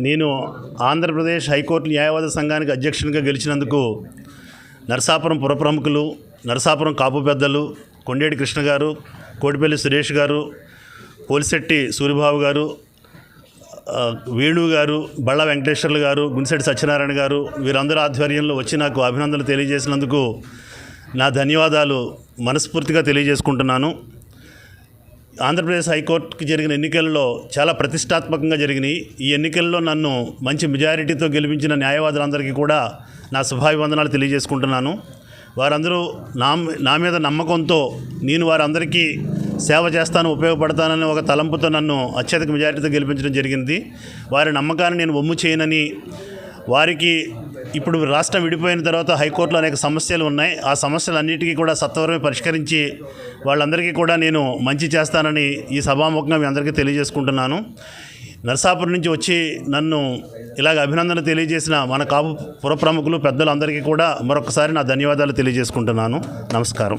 నేను ఆంధ్రప్రదేశ్ హైకోర్టు న్యాయవాద సంఘానికి అధ్యక్షునిగా గెలిచినందుకు నరసాపురం పుర ప్రముఖులు నరసాపురం కాపు పెద్దలు కొండేటి కృష్ణ గారు కోటిపల్లి సురేష్ గారు పోలిశెట్టి సూరిబాబు గారు వేణు గారు బళ్ళ వెంకటేశ్వర్లు గారు గుంసెట్టి సత్యనారాయణ గారు వీరందరి ఆధ్వర్యంలో వచ్చి నాకు అభినందనలు తెలియజేసినందుకు నా ధన్యవాదాలు మనస్ఫూర్తిగా తెలియజేసుకుంటున్నాను. ఆంధ్రప్రదేశ్ హైకోర్టుకి జరిగిన ఎన్నికల్లో చాలా ప్రతిష్టాత్మకంగా జరిగినాయి. ఈ ఎన్నికల్లో నన్ను మంచి మెజారిటీతో గెలిపించిన న్యాయవాదులందరికీ కూడా నా శుభాభివందనాలు తెలియజేసుకుంటున్నాను. వారందరూ నా నా మీద నమ్మకంతో నేను వారందరికీ సేవ చేస్తాను ఉపయోగపడతానని ఒక తలంపుతో నన్ను అత్యధిక మెజారిటీతో గెలిపించడం జరిగింది. వారి నమ్మకాన్ని నేను ఒమ్ము చేయనని వారికి ఇప్పుడు రాష్ట్రం విడిపోయిన తర్వాత హైకోర్టులో అనేక సమస్యలు ఉన్నాయి. ఆ సమస్యలన్నిటికీ కూడా సత్వరమే పరిష్కరించి వాళ్ళందరికీ కూడా నేను మంచి చేస్తానని ఈ సభాముఖంగా మీ అందరికీ తెలియజేసుకుంటున్నాను. నర్సాపురం నుంచి వచ్చి నన్ను ఇలాగ అభినందన తెలియజేసిన మన కాపు పురప్రముఖులు పెద్దలందరికీ కూడా మరొకసారి నా ధన్యవాదాలు తెలియజేసుకుంటున్నాను. నమస్కారం.